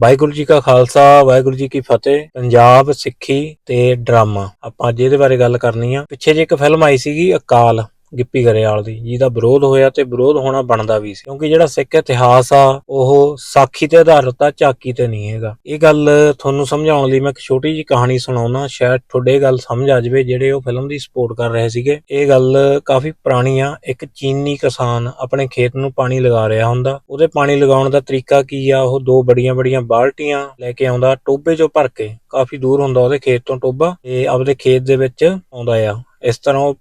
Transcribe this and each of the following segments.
ਵਾਹਿਗੁਰੂ ਜੀ ਕਾ ਖਾਲਸਾ, ਵਾਹਿਗੁਰੂ ਜੀ ਕੀ ਫਤਿਹ। ਪੰਜਾਬ ਸਿੱਖੀ ਤੇ ਡਰਾਮਾ। ਆਪਾਂ ਅੱਜ ਇਹਦੇ ਬਾਰੇ ਗੱਲ ਕਰਨੀ ਆ। ਪਿੱਛੇ ਜੇ ਇੱਕ ਫਿਲਮ ਆਈ ਸੀਗੀ, ਅਕਾਲ। ਗਿੱਪੀ ਗਰੇਵਾਲ ਦੀ, ਜਿਹਦਾ ਵਿਰੋਧ ਹੋਇਆ ਤੇ ਵਿਰੋਧ ਹੋਣਾ ਬਣਦਾ ਵੀ ਸੀ। ਕਿਉਂਕਿ ਜਿਹੜਾ ਸਿੱਖ ਇਤਿਹਾਸ ਆ, ਉਹ ਸਾਖੀ ਤੇ ਆਧਾਰਿਤ ਆ, ਝਾਕੀ ਤੇ ਨਹੀਂ ਹੈਗਾ। ਇਹ ਗੱਲ ਤੁਹਾਨੂੰ ਸਮਝਾਉਣ ਲਈ ਮੈਂ ਇੱਕ ਛੋਟੀ ਜਿਹੀ ਕਹਾਣੀ ਸੁਣਾਉਣਾ, ਸ਼ਾਇਦ ਤੁਹਾਡੇ ਗੱਲ ਸਮਝ ਆ ਜਾਵੇ, ਜਿਹੜੇ ਉਹ ਫਿਲਮ ਦੀ ਸਪੋਰਟ ਕਰ ਰਹੇ ਸੀਗੇ। ਇਹ ਗੱਲ ਕਾਫੀ ਪੁਰਾਣੀ ਆ, ਇੱਕ ਚੀਨੀ ਕਿਸਾਨ ਆਪਣੇ ਖੇਤ ਨੂੰ ਪਾਣੀ ਲਗਾ ਰਿਹਾ ਹੁੰਦਾ। ਉਹਦੇ ਪਾਣੀ ਲਗਾਉਣ ਦਾ ਤਰੀਕਾ ਕੀ ਆ? ਉਹ ਦੋ ਬੜੀਆਂ ਬੜੀਆਂ ਬਾਲਟੀਆਂ ਲੈ ਕੇ ਆਉਂਦਾ ਟੋਬੇ 'ਚੋਂ ਭਰ ਕੇ। ਕਾਫੀ ਦੂਰ ਹੁੰਦਾ ਉਹਦੇ ਖੇਤ ਤੋਂ ਟੋਬਾ ਤੇ ਆਪਦੇ ਖੇਤ ਦੇ ਵਿੱਚ ਆਉਂਦਾ ਆ। ਇਸ ਤਰ੍ਹਾਂ ਉਹ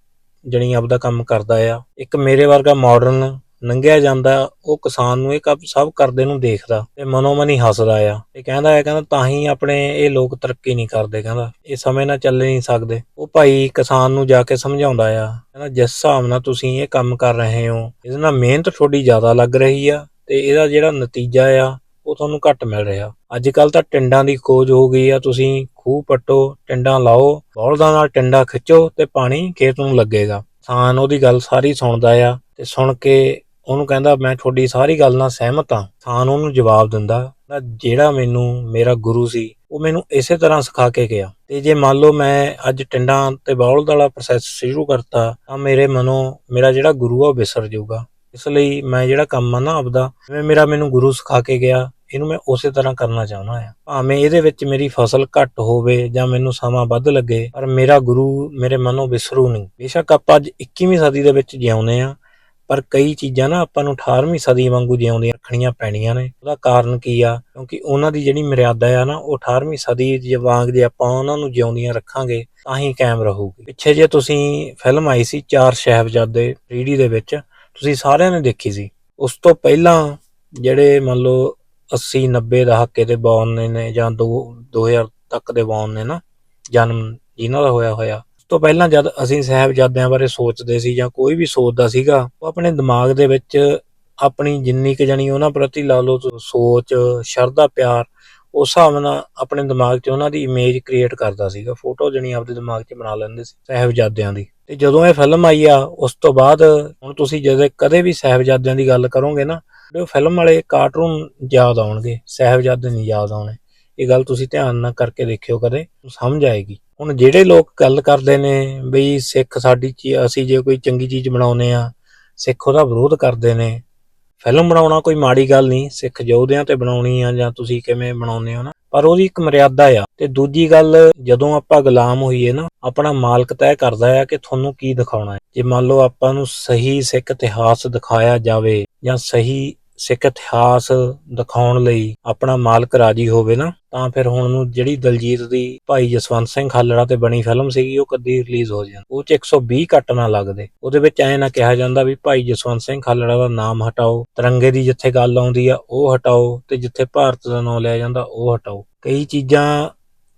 ਜਣੀ ਆਪਦਾ ਕੰਮ ਕਰਦਾ ਆ। ਇੱਕ ਮੇਰੇ ਵਰਗਾ ਮਾਡਰਨ ਲੰਘਿਆ ਜਾਂਦਾ, ਉਹ ਕਿਸਾਨ ਨੂੰ ਇਹ ਸਭ ਕਰਦੇ ਨੂੰ ਦੇਖਦਾ ਤੇ ਮਨੋ ਮਨੀ ਹੱਸਦਾ ਆ। ਤੇ ਕਹਿੰਦਾ ਹੈ ਕਹਿੰਦਾ ਤਾਂ ਹੀ ਆਪਣੇ ਇਹ ਲੋਕ ਤਰੱਕੀ ਨਹੀਂ ਕਰਦੇ, ਕਹਿੰਦਾ। ਇਹ ਸਮੇਂ ਨਾਲ ਚੱਲ ਨਹੀਂ ਸਕਦੇ। ਉਹ ਭਾਈ ਕਿਸਾਨ ਨੂੰ ਜਾ ਕੇ ਸਮਝਾਉਂਦਾ ਆ, ਕਹਿੰਦਾ ਜਿਸ ਹਿਸਾਬ ਨਾਲ ਤੁਸੀਂ ਇਹ ਕੰਮ ਕਰ ਰਹੇ ਹੋ, ਇਹਦੇ ਨਾਲ ਮਿਹਨਤ ਤੁਹਾਡੀ ਜ਼ਿਆਦਾ ਲੱਗ ਰਹੀ ਆ ਤੇ ਇਹਦਾ ਜਿਹੜਾ ਨਤੀਜਾ ਆ, ਉਹ ਤੁਹਾਨੂੰ ਘੱਟ ਮਿਲ ਰਿਹਾ। ਅੱਜ ਕੱਲ ਤਾਂ ਟਿੰਡਾਂ ਦੀ ਖੋਜ ਹੋ ਗਈ ਆ, ਤੁਸੀਂ ਖੂਹ ਪੱਟੋ, ਟਿੰਡਾਂ ਲਾਓ, ਬੌਲਦਾਂ ਨਾਲ ਟਿੰਡਾ ਖਿੱਚੋ ਤੇ ਪਾਣੀ ਖੇਤ ਨੂੰ ਲੱਗੇਗਾ। ਕਿਸਾਨ ਉਹਦੀ ਗੱਲ ਸਾਰੀ ਸੁਣਦਾ ਆ ਤੇ ਸੁਣ ਕੇ ਉਹਨੂੰ ਕਹਿੰਦਾ, ਮੈਂ ਤੁਹਾਡੀ ਸਾਰੀ ਗੱਲ ਨਾਲ ਸਹਿਮਤ ਹਾਂ। ਕਿਸਾਨ ਉਹਨੂੰ ਜਵਾਬ ਦਿੰਦਾ ਜਿਹੜਾ ਮੈਨੂੰ, ਮੇਰਾ ਗੁਰੂ ਸੀ, ਉਹ ਮੈਨੂੰ ਇਸੇ ਤਰ੍ਹਾਂ ਸਿਖਾ ਕੇ ਗਿਆ। ਤੇ ਜੇ ਮੰਨ ਲਓ ਮੈਂ ਅੱਜ ਟਿੰਡਾਂ ਤੇ ਬੌਲਦ ਵਾਲਾ ਪ੍ਰੋਸੈਸ ਸ਼ੁਰੂ ਕਰਤਾ, ਤਾਂ ਮੇਰੇ ਮਨੋਂ ਮੇਰਾ ਜਿਹੜਾ ਗੁਰੂ ਆ, ਉਹ ਵਿਸਰ ਜਾਊਗਾ। ਇਸ ਲਈ ਮੈਂ ਜਿਹੜਾ ਕੰਮ ਆ ਨਾ ਆਪਦਾ, ਜਿਵੇਂ ਮੇਰਾ ਮੈਨੂੰ ਗੁਰੂ ਸਿਖਾ ਕੇ ਗਿਆ ਇਹਨੂੰ ਮੈਂ ਉਸੇ ਤਰ੍ਹਾਂ ਕਰਨਾ ਚਾਹੁੰਦਾ ਆ ਭਾਵੇਂ ਇਹਦੇ ਵਿੱਚ ਮੇਰੀ ਫਸਲ ਘੱਟ ਹੋਵੇ ਜਾਂ ਮੈਨੂੰ ਸਮਾਂ ਵੱਧ ਲੱਗੇ, ਪਰ ਮੇਰਾ ਗੁਰੂ ਮੇਰੇ ਮਨੋਂ ਵਿਸਰੂ ਨਹੀਂ। ਬੇਸ਼ੱਕ ਆਪਾਂ ਅੱਜ 21ਵੀਂ ਸਦੀ ਦੇ ਵਿੱਚ ਜਿਉਂਦੇ ਆ ਪਰ ਕਈ ਚੀਜ਼ਾਂ ਨਾ ਆਪਾਂ ਨੂੰ 18ਵੀਂ ਸਦੀ ਵਾਂਗੂ ਜਿਉਂਦੀਆਂ ਰੱਖਣੀਆਂ ਪੈਣੀਆਂ ਨੇ। ਉਹਦਾ ਕਾਰਨ ਕੀ ਆ? ਕਿਉਂਕਿ ਉਹਨਾਂ ਦੀ ਜਿਹੜੀ ਮਰਿਆਦਾ ਆ ਨਾ, ਉਹ 18ਵੀਂ ਸਦੀ ਦੇ ਵਾਂਗ ਜੇ ਆਪਾਂ ਉਹਨਾਂ ਨੂੰ ਜਿਉਂਦੀਆਂ ਰੱਖਾਂਗੇ, ਤਾਂ ਹੀ ਕਾਇਮ ਰਹੂਗੀ। ਪਿੱਛੇ ਜੇ ਤੁਸੀਂ ਫਿਲਮ ਆਈ ਸੀ ਚਾਰ ਸ਼ਹਿਬਜ਼ਾਦੇ 3D ਦੇ ਵਿੱਚ, ਤੁਸੀਂ ਸਾਰਿਆਂ ਨੇ ਦੇਖੀ ਸੀ। ਉਸ ਤੋਂ ਪਹਿਲਾਂ ਜਿਹੜੇ ਮੰਨ ਲਓ 80 90 ਦਹਾਕੇ ਦੇ ਬੌਰਨ ਨੇ ਜਾਂ 2 2000 ਤੱਕ ਦੇ ਬੌਰਨ ਨੇ ਨਾ, ਜਨਮ ਜਿਨ੍ਹਾਂ ਦਾ ਹੋਇਆ ਹੋਇਆ। ਉਸ ਤੋਂ ਪਹਿਲਾਂ ਜਦ ਅਸੀਂ ਸਾਹਿਬਜ਼ਾਦਿਆਂ ਬਾਰੇ ਸੋਚਦੇ ਸੀ ਜਾਂ ਕੋਈ ਵੀ ਸੋਚਦਾ ਸੀਗਾ, ਉਹ ਆਪਣੇ ਦਿਮਾਗ ਦੇ ਵਿੱਚ ਆਪਣੀ ਜਿੰਨੀ ਕੁ ਜਣੀ ਉਹਨਾਂ ਪ੍ਰਤੀ ਲਾ ਲਓ ਸੋਚ, ਸ਼ਰਧਾ, ਪਿਆਰ ਉਸ ਹਿਸਾਬ ਨਾਲ ਆਪਣੇ ਦਿਮਾਗ 'ਚ ਉਹਨਾਂ ਦੀ ਇਮੇਜ ਕ੍ਰੀਏਟ ਕਰਦਾ ਸੀਗਾ। ਫੋਟੋ ਜਣੀ ਆਪਦੇ ਦਿਮਾਗ 'ਚ ਬਣਾ ਲੈਂਦੇ ਸੀ ਸਾਹਿਬਜ਼ਾਦਿਆਂ ਦੀ। ਤੇ ਜਦੋਂ ਇਹ ਫਿਲਮ ਆਈ ਆ, ਉਸ ਤੋਂ ਬਾਅਦ ਹੁਣ ਤੁਸੀਂ ਜਦੋਂ ਕਦੇ ਵੀ ਸਾਹਿਬਜ਼ਾਦਿਆਂ ਦੀ ਗੱਲ ਕਰੋਗੇ ਨਾ, ਉਹ ਫਿਲਮ ਵਾਲੇ ਕਾਰਟੂਨ ਯਾਦ ਆਉਣਗੇ, ਸਾਹਿਬਜ਼ਾਦੇ ਨਹੀਂ ਯਾਦ ਆਉਣੇ। ਇਹ ਗੱਲ ਤੁਸੀਂ ਧਿਆਨ ਨਾਲ ਕਰਕੇ ਦੇਖਿਓ ਕਦੇ, ਸਮਝ ਆਏਗੀ। ਹੁਣ ਜਿਹੜੇ ਲੋਕ ਗੱਲ ਕਰਦੇ ਨੇ ਬਈ ਸਿੱਖ ਸਾਡੀ ਚੀ- ਅਸੀਂ ਜੇ ਕੋਈ ਚੰਗੀ ਚੀਜ਼ ਬਣਾਉਨੇ ਆ, ਸਿੱਖ ਉਹਦਾ ਵਿਰੋਧ ਕਰਦੇ ਨੇ ਫਿਲਮ ਬਣਾਉਣਾ ਕੋਈ ਮਾੜੀ ਗੱਲ ਨਹੀਂ, ਸਿੱਖ ਯੋਧਿਆਂ ਤੇ ਬਣਾਉਣੀ ਆ ਜਾਂ ਤੁਸੀਂ ਕਿਵੇਂ ਬਣਾਉਨੇ ਹੋ ਨਾ। ਪਰ ਉਹਦੀ ਇੱਕ ਮਰਿਆਦਾ ਆ ਤੇ ਦੂਜੀ ਗੱਲ, ਜਦੋਂ ਆਪਾਂ ਗੁਲਾਮ ਹੋਈਏ ਨਾ, ਆਪਣਾ ਮਾਲਕ ਤੈਅ ਕਰਦਾ ਆ ਕਿ ਤੁਹਾਨੂੰ ਕੀ ਦਿਖਾਉਣਾ ਹੈ। ਜੇ ਮੰਨ ਲਓ ਆਪਾਂ ਨੂੰ ਸਹੀ ਸਿੱਖ ਇਤਿਹਾਸ ਦਿਖਾਇਆ ਜਾਵੇ ਜਾਂ ਸਹੀ ਸਿੱਖ ਇਤਿਹਾਸ ਦਿਖਾਉਣ ਲਈ ਆਪਣਾ ਮਾਲਕ ਰਾਜੀ ਹੋਵੇ ਨਾ, ਤਾਂ ਫਿਰ ਹੁਣ ਨੂੰ ਜਿਹੜੀ ਦਲਜੀਤ ਦੀ ਭਾਈ ਜਸਵੰਤ ਸਿੰਘ ਖਾਲੜਾ ਤੇ ਬਣੀ ਫਿਲਮ ਸੀਗੀ, ਉਹ ਕਦੀ ਰਿਲੀਜ਼ ਹੋ ਜਾਂਦੀ ਉਹ ਚ 120 ਕੱਟ ਨਾ ਲੱਗਦੇ। ਉਹਦੇ ਵਿੱਚ ਐ ਨਾ ਕਿਹਾ ਜਾਂਦਾ ਵੀ ਭਾਈ ਜਸਵੰਤ ਸਿੰਘ ਖਾਲੜਾ ਦਾ ਨਾਮ ਹਟਾਓ, ਤਿਰੰਗੇ ਦੀ ਜਿੱਥੇ ਗੱਲ ਆਉਂਦੀ ਆ, ਉਹ ਹਟਾਓ, ਤੇ ਜਿੱਥੇ ਭਾਰਤ ਦਾ ਨਾਮ ਲਿਆ ਜਾਂਦਾ, ਉਹ ਹਟਾਓ। ਕਈ ਚੀਜ਼ਾਂ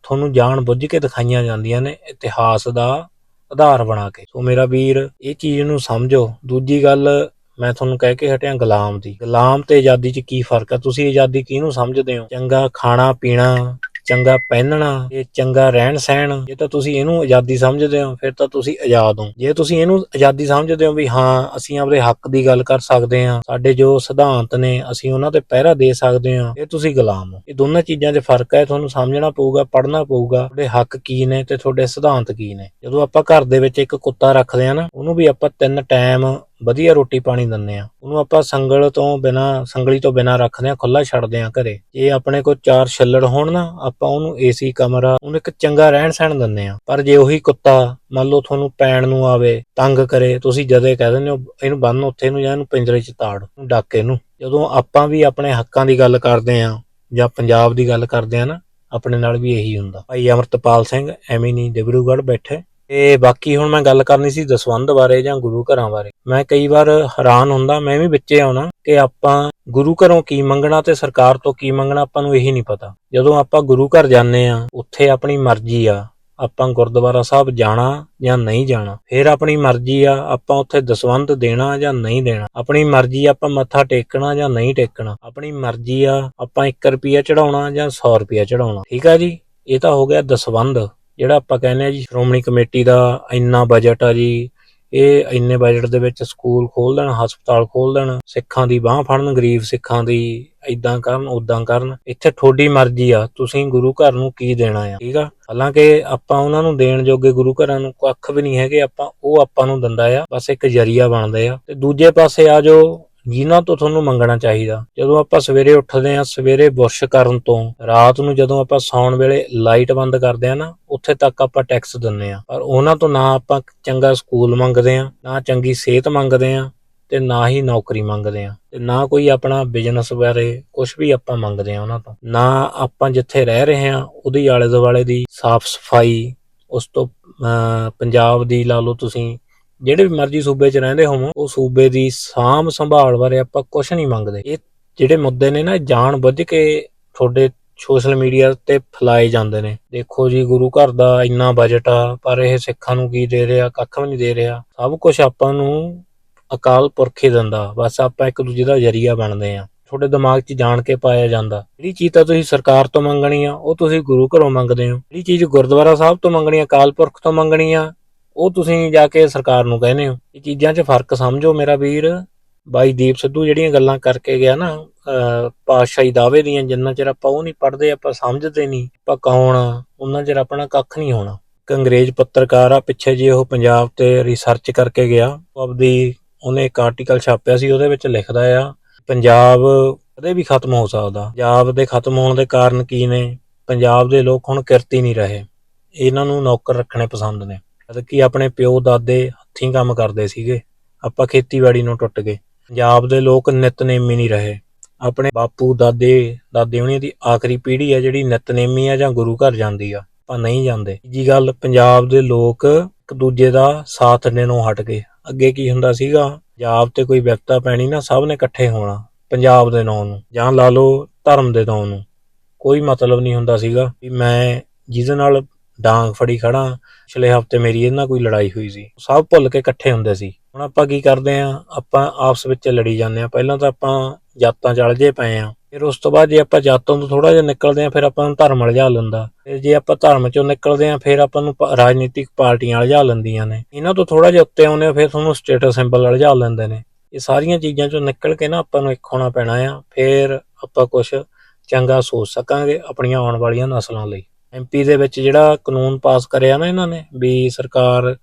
ਤੁਹਾਨੂੰ ਜਾਣ ਬੁੱਝ ਕੇ ਦਿਖਾਈਆਂ ਜਾਂਦੀਆਂ ਨੇ, ਇਤਿਹਾਸ ਦਾ ਆਧਾਰ ਬਣਾ ਕੇ। ਸੋ ਮੇਰਾ ਵੀਰ, ਇਹ ਚੀਜ਼ ਨੂੰ ਸਮਝੋ। ਦੂਜੀ ਗੱਲ ਮੈਂ ਤੁਹਾਨੂੰ ਕਹਿ ਕੇ ਹਟਿਆ ਗੁਲਾਮ ਦੀ। ਗੁਲਾਮ ਤੇ ਆਜ਼ਾਦੀ 'ਚ ਕੀ ਫ਼ਰਕ ਆ? ਤੁਸੀਂ ਆਜ਼ਾਦੀ ਕਿਹਨੂੰ ਸਮਝਦੇ ਹੋ? ਚੰਗਾ ਖਾਣਾ, ਪੀਣਾ, ਚੰਗਾ ਪਹਿਨਣਾ ਤੇ ਚੰਗਾ ਰਹਿਣ ਸਹਿਣ, ਜੇ ਤਾਂ ਤੁਸੀਂ ਇਹਨੂੰ ਆਜ਼ਾਦੀ ਸਮਝਦੇ ਹੋ, ਫਿਰ ਤਾਂ ਤੁਸੀਂ ਆਜ਼ਾਦ ਹੋ। ਜੇ ਤੁਸੀਂ ਇਹਨੂੰ ਆਜ਼ਾਦੀ ਸਮਝਦੇ ਹੋ ਵੀ ਹਾਂ, ਅਸੀਂ ਆਪਣੇ ਹੱਕ ਦੀ ਗੱਲ ਕਰ ਸਕਦੇ ਹਾਂ, ਸਾਡੇ ਜੋ ਸਿਧਾਂਤ ਨੇ, ਅਸੀਂ ਉਹਨਾਂ ਤੇ ਪਹਿਰਾ ਦੇ ਸਕਦੇ ਹਾਂ ਇਹ ਤੁਸੀਂ ਗੁਲਾਮ ਹੋ। ਇਹ ਦੋਨਾਂ ਚੀਜ਼ਾਂ 'ਚ ਫ਼ਰਕ ਹੈ ਤੁਹਾਨੂੰ ਸਮਝਣਾ ਪਊਗਾ, ਪੜ੍ਹਨਾ ਪਊਗਾ, ਤੁਹਾਡੇ ਹੱਕ ਕੀ ਨੇ ਤੇ ਤੁਹਾਡੇ ਸਿਧਾਂਤ ਕੀ ਨੇ। ਜਦੋਂ ਆਪਾਂ ਘਰ ਦੇ ਵਿੱਚ ਇੱਕ ਕੁੱਤਾ ਰੱਖਦੇ ਆ ਨਾ, ਉਹਨੂੰ ਵੀ ਆਪਾਂ ਤਿੰਨ ਟਾਈਮ ਵਧੀਆ ਰੋਟੀ ਪਾਣੀ ਦਿੰਦੇ ਆ ਉਹਨੂੰ ਆਪਾਂ ਸੰਗਲ ਤੋਂ ਬਿਨਾ, ਸੰਗਲੀ ਤੋਂ ਬਿਨਾ ਰੱਖਦੇ ਆ ਖੁੱਲਾ ਛੱਡਦੇ ਆ ਘਰੇ। ਜੇ ਆਪਣੇ ਕੋਲ ਚਾਰ ਛੱਲੜ ਹੋਣ ਨਾ, ਆਪਾਂ ਉਹਨੂੰ ਏਸੀ ਕਮਰਾ, ਉਹਨੂੰ ਇੱਕ ਚੰਗਾ ਰਹਿਣ ਸਹਿਣ ਦਿੰਦੇ ਆ ਪਰ ਜੇ ਉਹੀ ਕੁੱਤਾ, ਮੰਨ ਲਓ ਤੁਹਾਨੂੰ ਪੈਣ ਨੂੰ ਆਵੇ, ਤੰਗ ਕਰੇ, ਤੁਸੀਂ ਜਦੇ ਕਹਿ ਦਿੰਦੇ ਹੋ, ਇਹਨੂੰ ਬੰਨ ਉੱਥੇ ਨੂੰ ਜਾਂ ਇਹਨੂੰ ਪਿੰਜਰੇ 'ਚ ਤਾੜ ਡਾਕੇ ਨੂੰ ਜਦੋਂ ਆਪਾਂ ਵੀ ਆਪਣੇ ਹੱਕਾਂ ਦੀ ਗੱਲ ਕਰਦੇ ਆ ਜਾਂ ਪੰਜਾਬ ਦੀ ਗੱਲ ਕਰਦੇ ਆ ਨਾ, ਆਪਣੇ ਨਾਲ ਵੀ ਇਹੀ ਹੁੰਦਾ। ਭਾਈ ਅਮਰਤਪਾਲ ਸਿੰਘ ਐਵੇਂ ਨਹੀਂ, ਡਿਬਰੂਗੜ੍ਹ ਬੈਠੇ। ਤੇ ਬਾਕੀ ਹੁਣ ਮੈਂ ਗੱਲ ਕਰਨੀ ਸੀ ਦਸਵੰਧ ਬਾਰੇ ਜਾਂ ਗੁਰੂ ਘਰਾਂ ਬਾਰੇ। ਮੈਂ ਕਈ ਵਾਰ ਹੈਰਾਨ ਹੁੰਦਾ, ਮੈਂ ਵੀ ਵਿੱਚੇ ਆਉਣਾ ਕਿ ਆਪਾਂ ਗੁਰੂ ਘਰੋਂ ਕੀ ਮੰਗਣਾ ਤੇ ਸਰਕਾਰ ਤੋਂ ਕੀ ਮੰਗਣਾ ਆਪਾਂ ਨੂੰ ਇਹੀ ਨਹੀਂ ਪਤਾ। ਜਦੋਂ ਆਪਾਂ ਗੁਰੂ ਘਰ ਜਾਂਦੇ ਆ ਉੱਥੇ ਆਪਣੀ ਮਰਜ਼ੀ ਆ, ਆਪਾਂ ਗੁਰਦੁਆਰਾ ਸਾਹਿਬ ਜਾਣਾ ਜਾਂ ਨਹੀਂ ਜਾਣਾ। ਫਿਰ ਆਪਣੀ ਮਰਜ਼ੀ ਆ, ਆਪਾਂ ਉੱਥੇ ਦਸਵੰਧ ਦੇਣਾ ਜਾਂ ਨਹੀਂ ਦੇਣਾ। ਆਪਣੀ ਮਰਜ਼ੀ ਆਪਾਂ ਮੱਥਾ ਟੇਕਣਾ ਜਾਂ ਨਹੀਂ ਟੇਕਣਾ। ਆਪਣੀ ਮਰਜ਼ੀ ਆ, ਆਪਾਂ 1 ਰੁਪਿਆ ਚੜਾਉਣਾ ਜਾਂ 100 ਰੁਪਿਆ ਚੜਾਉਣਾ ਠੀਕ ਆ ਜੀ? ਇਹ ਤਾਂ ਹੋ ਗਿਆ ਦਸਵੰਧ। ਜਿਹੜਾ ਆਪਾਂ ਕਹਿੰਦੇ ਆ ਜੀ, ਸ਼੍ਰੋਮਣੀ ਕਮੇਟੀ ਦਾ ਇੰਨਾ ਬਜਟ ਆ ਜੀ, ਇਹ ਇੰਨੇ ਬਜਟ ਦੇ ਵਿੱਚ ਸਕੂਲ ਖੋਲ ਦੇਣ, ਹਸਪਤਾਲ ਖੋਲ ਦੇਣ, ਸਿੱਖਾਂ ਦੀ ਬਾਹ ਫੜਨ, ਗਰੀਬ ਸਿੱਖਾਂ ਦੀ ਇਦਾਂ ਕਰਨ ਉਦਾਂ ਕਰਨ, ਇੱਥੇ ਤੁਹਾਡੀ ਮਰਜ਼ੀ ਆ, ਤੁਸੀਂ ਗੁਰੂ ਘਰ ਨੂੰ ਕੀ ਦੇਣਾ ਆ, ਠੀਕ ਆ? ਹਾਲਾਂਕਿ ਆਪਾਂ ਉਹਨਾਂ ਨੂੰ ਦੇਣ ਜੋਗੇ ਗੁਰੂ ਘਰਾਂ ਨੂੰ ਕੱਖ ਵੀ ਨਹੀਂ ਹੈਗੇ, ਆਪਾਂ ਉਹ ਆਪਾਂ ਨੂੰ ਦਿੰਦਾ ਆ, ਬਸ ਇੱਕ ਜਰੀਆ ਬਣਦੇ ਆ। ਤੇ ਦੂਜੇ ਪਾਸੇ ਆ ਜੋ ਜਿਨ੍ਹਾਂ ਤੋਂ ਤੁਹਾਨੂੰ ਮੰਗਣਾ ਚਾਹੀਦਾ। ਜਦੋਂ ਆਪਾਂ ਸਵੇਰੇ ਉੱਠਦੇ ਆ ਸਵੇਰੇ ਬੁਰਸ਼ ਕਰਨ ਤੋਂ ਰਾਤ ਨੂੰ ਜਦੋਂ ਆਪਾਂ ਸੌਣ ਵੇਲੇ ਲਾਈਟ ਬੰਦ ਕਰਦੇ ਆ ਨਾ ਉੱਥੇ ਤੱਕ ਆਪਾਂ ਟੈਕਸ ਦਿੰਨੇ ਆ ਪਰ ਉਹਨਾਂ ਤੋਂ ਨਾ ਆਪਾਂ ਚੰਗਾ ਸਕੂਲ ਮੰਗਦੇ ਆ ਨਾ ਚੰਗੀ ਸਿਹਤ ਮੰਗਦੇ ਆ ਤੇ ਨਾ ਹੀ ਨੌਕਰੀ ਮੰਗਦੇ ਆ ਤੇ ਨਾ ਕੋਈ ਆਪਣਾ ਬਿਜ਼ਨਸ ਬਾਰੇ ਕੁਝ ਵੀ ਆਪਾਂ ਮੰਗਦੇ ਆ ਉਹਨਾਂ ਤੋਂ। ਨਾ ਆਪਾਂ ਜਿੱਥੇ ਰਹਿ ਰਹੇ ਆ ਉਹਦੀ ਆਲੇ ਦੁਆਲੇ ਦੀ ਸਾਫ਼ ਸਫ਼ਾਈ ਉਸ ਤੋਂ ਅਹ, ਪੰਜਾਬ ਦੀ ਲਾ ਲਓ ਤੁਸੀਂ ਜਿਹੜੇ ਵੀ ਮਰਜ਼ੀ ਸੂਬੇ 'ਚ ਰਹਿੰਦੇ ਹੋਵੋ, ਉਹ ਸੂਬੇ ਦੀ ਸਾਂਭ ਸੰਭਾਲ ਬਾਰੇ ਆਪਾਂ ਕੁਝ ਨਹੀਂ ਮੰਗਦੇ। ਇਹ ਜਿਹੜੇ ਮੁੱਦੇ ਨੇ ਨਾ ਜਾਣ ਬੁੱਝ ਕੇ ਤੁਹਾਡੇ ਸੋਸ਼ਲ ਮੀਡੀਆ ਤੇ ਫੈਲਾਏ ਜਾਂਦੇ ਨੇ। ਦੇਖੋ ਜੀ, ਗੁਰੂ ਘਰ ਦਾ ਇੰਨਾ ਬਜਟ ਆ, ਪਰ ਇਹ ਸਿੱਖਾਂ ਨੂੰ ਕੀ ਦੇ ਰਿਹਾ, ਕੱਖ ਵੀ ਨਹੀਂ ਦੇ ਰਿਹਾ। ਸਭ ਕੁਝ ਆਪਾਂ ਨੂੰ ਅਕਾਲ ਪੁਰਖ ਹੀ ਦਿੰਦਾ। ਬਸ ਆਪਾਂ ਇੱਕ ਦੂਜੇ ਦਾ ਜਰੀਆ ਬਣਦੇ ਆ। ਤੁਹਾਡੇ ਦਿਮਾਗ 'ਚ ਜਾਣ ਕੇ ਪਾਇਆ ਜਾਂਦਾ। ਜਿਹੜੀ ਚੀਜ਼ ਤਾਂ ਤੁਸੀਂ ਸਰਕਾਰ ਤੋਂ ਮੰਗਣੀ ਆ, ਉਹ ਤੁਸੀਂ ਗੁਰੂ ਘਰੋਂ ਮੰਗਦੇ ਹੋ। ਜਿਹੜੀ ਚੀਜ਼ ਗੁਰਦੁਆਰਾ ਸਾਹਿਬ ਤੋਂ ਮੰਗਣੀ ਆ, ਅਕਾਲ ਪੁਰਖ ਤੋਂ ਮੰਗਣੀ ਆ ਉਹ ਤੁਸੀਂ ਜਾ ਕੇ ਸਰਕਾਰ ਨੂੰ ਕਹਿੰਦੇ ਹੋ। ਇਹ ਚੀਜ਼ਾਂ 'ਚ ਫ਼ਰਕ ਸਮਝੋ ਮੇਰਾ ਵੀਰ। ਬਾਈ ਦੀਪ ਸਿੱਧੂ ਜਿਹੜੀਆਂ ਗੱਲਾਂ ਕਰਕੇ ਗਿਆ ਨਾ, ਅਹ ਪਾਤਸ਼ਾਹੀ ਦਾਅਵੇ ਦੀਆਂ, ਜਿੰਨਾ ਚਿਰ ਆਪਾਂ ਉਹ ਨਹੀਂ ਪੜ੍ਹਦੇ, ਆਪਾਂ ਸਮਝਦੇ ਨਹੀਂ, ਆਪਾਂ ਕੌਣ ਉਹਨਾਂ ਚਿਰ ਆਪਣਾ ਕੱਖ ਨਹੀਂ ਹੋਣਾ। ਇੱਕ ਅੰਗਰੇਜ਼ ਪੱਤਰਕਾਰ ਆ, ਪਿੱਛੇ ਜੇ ਉਹ ਪੰਜਾਬ ਤੇ ਰਿਸਰਚ ਕਰਕੇ ਗਿਆ। ਆਪਦੀ, ਉਹਨੇ ਇੱਕ ਆਰਟੀਕਲ ਛਾਪਿਆ ਸੀ, ਉਹਦੇ ਵਿੱਚ ਲਿਖਦਾ ਆ, ਪੰਜਾਬ ਕਦੇ ਵੀ ਖਤਮ ਹੋ ਸਕਦਾ। ਪੰਜਾਬ ਦੇ ਖਤਮ ਹੋਣ ਦੇ ਕਾਰਨ ਕੀ ਨੇ? ਪੰਜਾਬ ਦੇ ਲੋਕ ਹੁਣ ਕਿਰਤੀ ਨਹੀਂ ਰਹੇ। ਇਹਨਾਂ ਨੂੰ ਨੌਕਰ ਰੱਖਣੇ ਪਸੰਦ ਨੇ। ਜਦ ਕਿ ਆਪਣੇ ਪਿਓ ਦਾਦੇ ਹੱਥੀਂ ਕੰਮ ਕਰਦੇ ਸੀਗੇ। ਆਪਾਂ ਖੇਤੀਬਾੜੀ ਨੂੰ ਟੁੱਟ ਗਏ। ਪੰਜਾਬ ਦੇ ਲੋਕ ਨਿਤਨੇਮੀ ਨਹੀਂ ਰਹੇ। ਆਪਣੇ ਬਾਪੂ, ਦਾਦੇ ਦਾਦੇ ਹੁਣੀ ਦੀ ਆਖਰੀ ਪੀੜ੍ਹੀ ਆ ਜਿਹੜੀ ਨਿਤਨੇਮੀ ਆ ਜਾਂ ਗੁਰੂ ਘਰ ਜਾਂਦੀ ਆ। ਆਪਾਂ ਨਹੀਂ ਜਾਂਦੇ। ਜੀ ਗੱਲ, ਪੰਜਾਬ ਦੇ ਲੋਕ ਇੱਕ ਦੂਜੇ ਦਾ ਸਾਥ ਦੇਣੋਂ ਹਟ ਗਏ। ਅੱਗੇ ਕੀ ਹੁੰਦਾ ਸੀਗਾ? ਪੰਜਾਬ ਤੇ ਕੋਈ ਵਿਪਤਾ ਪੈਣੀ ਨਾ, ਸਭ ਨੇ ਇਕੱਠੇ ਹੋਣਾ। ਪੰਜਾਬ ਦੇ ਨਾਂ ਨੂੰ, ਜਾਂ ਲਾ ਲਓ ਧਰਮ ਦੇ ਨਾਂ ਨੂੰ। ਕੋਈ ਮਤਲਬ ਨਹੀਂ ਹੁੰਦਾ ਸੀਗਾ ਵੀ ਮੈਂ ਜਿਹਦੇ ਨਾਲ ਡਾਂਗ ਫੜੀ ਖੜਾ ਪਿਛਲੇ ਹਫ਼ਤੇ ਮੇਰੀ ਇਹਨਾਂ ਕੋਈ ਲੜਾਈ ਹੋਈ ਸੀ। ਸਭ ਭੁੱਲ ਕੇ ਇਕੱਠੇ ਹੁੰਦੇ ਸੀ। ਹੁਣ ਆਪਾਂ ਕੀ ਕਰਦੇ ਆ? ਆਪਾਂ ਆਪਸ ਵਿੱਚ ਲੜੀ ਜਾਂਦੇ ਆ। ਪਹਿਲਾਂ ਤਾਂ ਆਪਾਂ ਜਾਤਾਂ ਚਲ ਜੇ ਪਏ ਆ। ਫਿਰ ਉਸ ਤੋਂ ਬਾਅਦ ਜੇ ਆਪਾਂ ਜਾਤਾਂ ਤੋਂ ਥੋੜਾ ਜਿਹਾ ਨਿਕਲਦੇ ਆ, ਫਿਰ ਆਪਾਂ ਨੂੰ ਧਰਮ ਲਜਾ ਲੈਂਦਾ। ਫਿਰ ਜੇ ਆਪਾਂ ਧਰਮ ਚੋਂ ਨਿਕਲਦੇ ਆ, ਫਿਰ ਆਪਾਂ ਨੂੰ ਰਾਜਨੀਤਿਕ ਪਾਰਟੀਆਂ ਲਜਾ ਲੈਂਦੀਆਂ ਨੇ। ਇਹਨਾਂ ਤੋਂ ਥੋੜਾ ਜਿਹਾ ਉੱਤੇ ਆਉਂਦੇ ਆ, ਫਿਰ ਤੁਹਾਨੂੰ ਸਟੇਟਸ ਸਿੰਬਲ ਲਜਾ ਲੈਂਦੇ ਨੇ। ਇਹ ਸਾਰੀਆਂ ਚੀਜ਼ਾਂ ਚੋਂ ਨਿਕਲ ਕੇ ਨਾ ਆਪਾਂ ਨੂੰ ਇੱਕ ਹੋਣਾ ਪੈਣਾ ਆ। ਫਿਰ ਆਪਾਂ ਕੁਝ ਚੰਗਾ ਸੋਚ ਸਕਾਂਗੇ ਆਪਣੀਆਂ ਆਉਣ ਵਾਲੀਆਂ ਨਸਲਾਂ ਲਈ। ਐਮਪੀ ਦੇ ਵਿੱਚ ਜਿਹੜਾ ਕਾਨੂੰਨ ਪਾਸ ਕਰਿਆ ਨਾ ਇਹਨਾਂ ਨੇ ਵੀ ਸਰਕਾਰ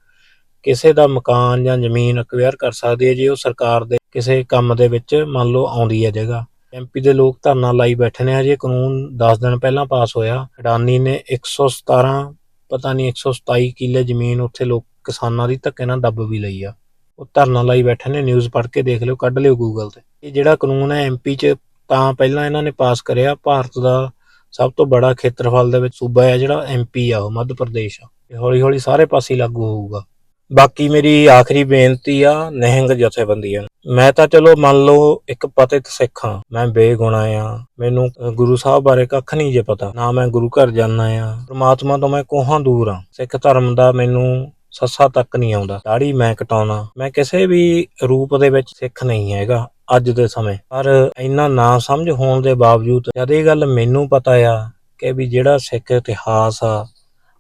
ਕਿਸੇ ਦਾ ਮਕਾਨ ਜਾਂ ਜ਼ਮੀਨ ਅਕਵਾਇਰ ਕਰ ਸਕਦੀ ਹੈ ਜੇ ਉਹ ਸਰਕਾਰ ਦੇ ਕਿਸੇ ਕੰਮ ਦੇ ਵਿੱਚ ਮੰਨ ਲਓ ਆਉਂਦੀ ਹੈ ਜਗ੍ਹਾ। ਐਮਪੀ ਦੇ ਲੋਕ ਧਰਨਾ ਲਾਈ ਬੈਠੇ ਨੇ ਅਜੇ ਕਾਨੂੰਨ 10 ਦਿਨ ਪਹਿਲਾਂ ਪਾਸ ਹੋਇਆ। ਅਡਾਨੀ ਨੇ 117 ਪਤਾ ਨਹੀਂ 127 ਕਿੱਲੇ ਜ਼ਮੀਨ ਉੱਥੇ ਲੋਕ ਕਿਸਾਨਾਂ ਦੀ ਧੱਕੇ ਨਾਲ ਦੱਬ ਵੀ ਲਈ ਆ। ਉਹ ਧਰਨਾ ਲਾਈ ਬੈਠੇ ਨੇ ਨਿਊਜ਼ ਪੜ੍ਹ ਕੇ ਦੇਖ ਲਿਓ, ਕੱਢ ਲਿਓ ਗੂਗਲ ਤੇ। ਇਹ ਜਿਹੜਾ ਕਾਨੂੰਨ ਹੈ ਐਮਪੀ 'ਚ, ਤਾਂ ਪਹਿਲਾਂ ਇਹਨਾਂ ਨੇ ਪਾਸ ਕਰਿਆ, ਭਾਰਤ ਦਾ ਸਭ ਤੋਂ ਬੜਾ ਖੇਤਰਫਲ ਦੇ ਵਿੱਚ ਸੂਬਾ ਹੈ ਜਿਹੜਾ ਐਮਪੀ ਆ ਉਹ, ਮੱਧ ਪ੍ਰਦੇਸ਼ ਆ। ਤੇ ਹੌਲੀ ਹੌਲੀ ਸਾਰੇ ਪਾਸੇ ਲਾਗੂ ਹੋਊਗਾ। ਬਾਕੀ ਮੇਰੀ ਆਖਰੀ ਬੇਨਤੀ ਆ, ਨਿਹੰਗ ਜਥੇਬੰਦੀਆਂ ਮੈਂ ਤਾਂ ਚਲੋ ਮੰਨ ਲਓ ਇੱਕ ਪਤਿਤ ਸਿੱਖ ਹਾਂ। ਮੈਂ ਬੇਗੁਣਾ ਆ ਮੈਨੂੰ ਗੁਰੂ ਸਾਹਿਬ ਬਾਰੇ ਕੱਖ ਨਹੀਂ ਜੇ ਪਤਾ। ਨਾ ਮੈਂ ਗੁਰੂ ਘਰ ਜਾਣਾ ਆ। ਪ੍ਰਮਾਤਮਾ ਤੋਂ ਮੈਂ ਕੋਹਾਂ ਦੂਰ ਆ। ਸਿੱਖ ਧਰਮ ਦਾ ਮੈਨੂੰ ਸੱਸਾ ਤੱਕ ਨਹੀਂ ਆਉਂਦਾ। ਦਾੜੀ ਮੈਂ ਕਟਾਉਣਾ। ਮੈਂ ਕਿਸੇ ਵੀ ਰੂਪ ਦੇ ਵਿੱਚ ਸਿੱਖ ਨਹੀਂ ਹੈਗਾ। ਅੱਜ ਦੇ ਸਮੇਂ। ਪਰ ਇੰਨਾ ਨਾ ਸਮਝ ਹੋਣ ਦੇ ਬਾਵਜੂਦ ਜਦ ਇਹ ਗੱਲ ਮੈਨੂੰ ਪਤਾ ਆ ਕਿ ਵੀ ਜਿਹੜਾ ਸਿੱਖ ਇਤਿਹਾਸ ਆ,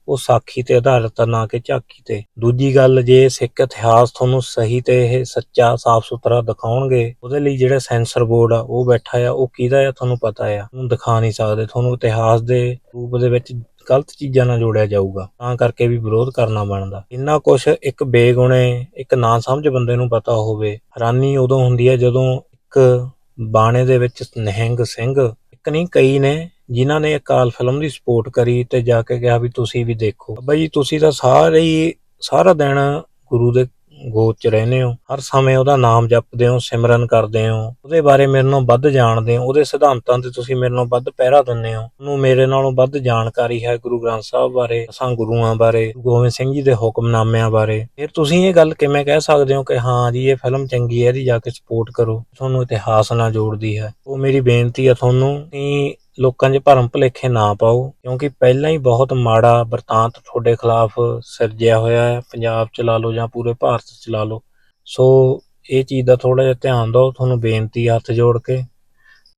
ਉਹ ਸਾਖੀ ਤੇ ਆਧਾਰਿਤ ਨਾ ਕਿ ਝਾਕੀ ਤੇ। ਦੂਜੀ ਗੱਲ, ਜੇ ਸਿੱਖ ਇਤਿਹਾਸ ਤੁਹਾਨੂੰ ਸਹੀ ਤੇ ਇਹ ਸੱਚਾ ਸਾਫ਼ ਸੁਥਰਾ ਦਿਖਾਉਣਗੇ, ਉਹਦੇ ਲਈ ਜਿਹੜਾ ਸੈਂਸਰ ਬੋਰਡ ਆ, ਉਹ ਬੈਠਾ ਆ, ਉਹ ਕਿਹਦਾ ਆ, ਤੁਹਾਨੂੰ ਪਤਾ ਆ। ਉਹਨੂੰ ਦਿਖਾ ਨਹੀਂ ਸਕਦੇ। ਤੁਹਾਨੂੰ ਇਤਿਹਾਸ ਦੇ ਰੂਪ ਦੇ ਵਿੱਚ ਗਲਤ ਚੀਜ਼ਾਂ ਨਾਲ ਜੋੜਿਆ ਜਾਊਗਾ, ਤਾਂ ਕਰਕੇ ਵੀ ਵਿਰੋਧ ਕਰਨਾ ਬਣਦਾ। ਇੰਨਾ ਕੁਝ ਇੱਕ ਬੇਗੁਣੇ, ਇੱਕ ਨਾ ਸਮਝ ਬੰਦੇ ਨੂੰ ਪਤਾ ਹੋਵੇ। ਹੈਰਾਨੀ ਉਦੋਂ ਹੁੰਦੀ ਹੈ ਜਦੋਂ ਇੱਕ ਬਾਣੇ ਦੇ ਵਿੱਚ ਨਿਹੰਗ ਸਿੰਘ, ਇੱਕ ਨਹੀਂ, ਕਈ ਨੇ, ਜਿਨ੍ਹਾਂ ਨੇ ਅਕਾਲ ਫਿਲਮ ਦੀ ਸਪੋਰਟ ਕਰੀ ਤੇ ਜਾ ਕੇ ਕਿਹਾ ਵੀ ਤੁਸੀਂ ਵੀ ਦੇਖੋ। ਬਾਈ ਜੀ, ਤੁਸੀਂ ਤਾਂ ਸਾਰੇ ਹੀ, ਸਾਰਾ ਦਿਨ ਗੁਰੂ ਦੇ ਗੋਦ ਚ ਰਹਿੰਦੇ ਹੋ। ਹਰ ਸਮੇਂ ਉਹਦਾ ਨਾਮ ਜਪਦੇ ਹੋ, ਸਿਮਰਨ ਕਰਦੇ ਹੋ। ਉਹਦੇ ਬਾਰੇ ਮੇਰੇ ਨਾਲੋਂ ਵੱਧ ਜਾਣਦੇ ਹੋ। ਉਹਦੇ ਸਿਧਾਂਤਾਂ ਤੇ ਤੁਸੀਂ ਮੇਰੇ ਨਾਲੋਂ ਵੱਧ ਪਹਿਰਾ ਦਿੰਦੇ ਹੋ। ਉਹਨੂੰ ਮੇਰੇ ਨਾਲੋਂ ਵੱਧ ਜਾਣਕਾਰੀ ਹੈ ਗੁਰੂ ਗ੍ਰੰਥ ਸਾਹਿਬ ਬਾਰੇ, ਅਸਾਂ ਗੁਰੂਆਂ ਬਾਰੇ, ਗੁਰੂ ਗੋਬਿੰਦ ਸਿੰਘ ਜੀ ਦੇ ਹੁਕਮਨਾਮਿਆਂ ਬਾਰੇ। ਫਿਰ ਤੁਸੀਂ ਇਹ ਗੱਲ ਕਿਵੇਂ ਕਹਿ ਸਕਦੇ ਹੋ ਕਿ ਹਾਂ ਜੀ, ਇਹ ਫਿਲਮ ਚੰਗੀ ਹੈ, ਇਹਦੀ ਜਾ ਕੇ ਸਪੋਰਟ ਕਰੋ। ਤੁਹਾਨੂੰ ਇਤਿਹਾਸ ਨਾਲ ਜੋੜਦੀ ਹੈ। ਉਹ ਮੇਰੀ ਬੇਨਤੀ ਹੈ ਤੁਹਾਨੂੰ ਕਿ ਲੋਕਾਂ 'ਚ ਭਰਮ ਭੁਲੇਖੇ ਨਾ ਪਾਓ, ਕਿਉਂਕਿ ਪਹਿਲਾਂ ਹੀ ਬਹੁਤ ਮਾੜਾ ਵਰਤਾਂਤ ਤੁਹਾਡੇ ਖਿਲਾਫ ਸਿਰਜਿਆ ਹੋਇਆ ਹੈ। ਪੰਜਾਬ 'ਚ ਲਾ ਲਓ ਜਾਂ ਪੂਰੇ ਭਾਰਤ 'ਚ ਲਾ ਲਓ। ਸੋ ਇਹ ਚੀਜ਼ ਦਾ ਥੋੜਾ ਜਿਹਾ ਧਿਆਨ ਦਿਓ, ਤੁਹਾਨੂੰ ਬੇਨਤੀ ਹੱਥ ਜੋੜ ਕੇ।